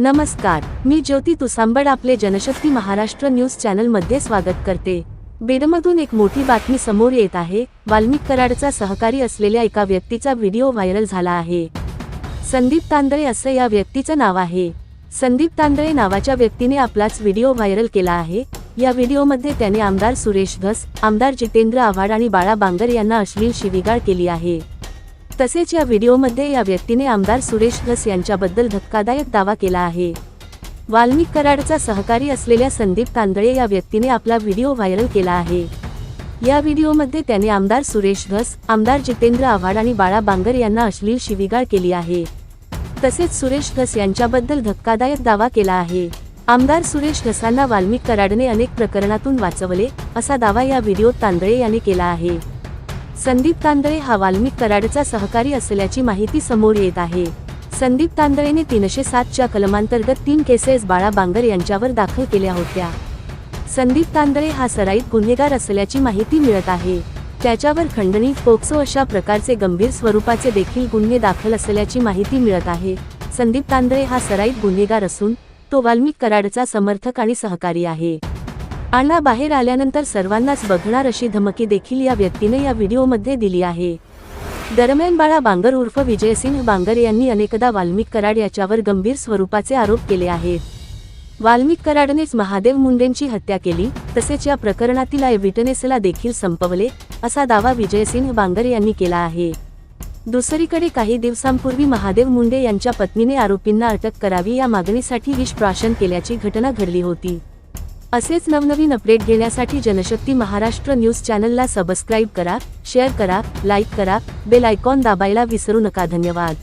नमस्कार मी ज्योती तुसांबड आपले जनशक्ती महाराष्ट्र न्यूज चॅनलमध्ये स्वागत करते. बेडमधून एक मोठी बातमी समोर येत आहे वाल्मिक कराडचा सहकारी असलेल्या एका व्यक्तीचा व्हिडिओ व्हायरल झाला आहे. संदीप तांदळे असं या व्यक्तीचं नाव आहे. संदीप तांदळे नावाच्या व्यक्तीने आपलाच व्हिडिओ व्हायरल केला आहे. या व्हिडिओमध्ये त्याने आमदार सुरेश धस आमदार जितेंद्र आव्हाड आणि बाळा बांगर यांना अश्लील शिवीगाळ केली आहे. तसेच या व्हिडिओमध्ये या व्यक्तीने आमदार सुरेश घस यांच्याबद्दल धक्कादायक दावा केला आहे. वाल्मिक कराडचा सहकारी असलेल्या संदीप तांदळे या व्यक्तीने आपला व्हिडिओ व्हायरल केला आहे. या व्हिडिओमध्ये त्याने आमदार सुरेश घस आमदार जितेंद्र आव्हाड आणि बाळा बांगर यांना अश्लील शिवीगाळ केली आहे. तसेच सुरेश घस यांच्याबद्दल धक्कादायक दावा केला आहे. आमदार सुरेश घसांना वाल्मिक कराडने अनेक प्रकरणातून वाचवले असा दावा या व्हिडिओत तांदळे यांनी केला आहे. संदीप तांदळे हा वाल्मिक कराडचा सहकारी असल्याची माहिती समोर येत आहे. संदीप तांदळेने तीनशे सातच्या कलमांतर्गत तीन केसेस बाळा बांगर यांच्यावर दाखल केल्या होत्या. संदीप तांदळे हा सराईत गुन्हेगार असल्याची माहिती मिळत आहे. त्याच्यावर खंडणी पोक्सो अशा प्रकारचे गंभीर स्वरूपाचे देखील गुन्हे दाखल असल्याची माहिती मिळत आहे. संदीप तांदळे हा सराईत गुन्हेगार असून तो वाल्मिक कराडचा समर्थक आणि सहकारी आहे. अण्णा बाहेर आल्यानंतर सर्वांनाच बघणार अशी धमकी देखील या व्यक्तीने या व्हिडिओमध्ये दिली आहे. दरम्यान बाळा बांगर उर्फ विजयसिंह बांगर यांनी अनेकदा वाल्मिक कराड याच्यावर गंभीर स्वरूपाचे आरोप केले आहेत. वाल्मिक कराडनेच महादेव मुंडेंची हत्या केली तसेच या प्रकरणातील आय विटनेसला देखील संपवले असा दावा विजयसिंह बांगर यांनी केला आहे. दुसरीकडे काही दिवसांपूर्वी महादेव मुंडे यांच्या पत्नीने आरोपींना अटक करावी या मागणीसाठी विष प्राशन केल्याची घटना घडली होती. असेच नवनवीन अपडेट घेण्यासाठी जनशक्ती महाराष्ट्र न्यूज चॅनलला सबस्क्राईब करा शेअर करा लाईक करा बेल आयकॉन दाबायला विसरू नका. धन्यवाद.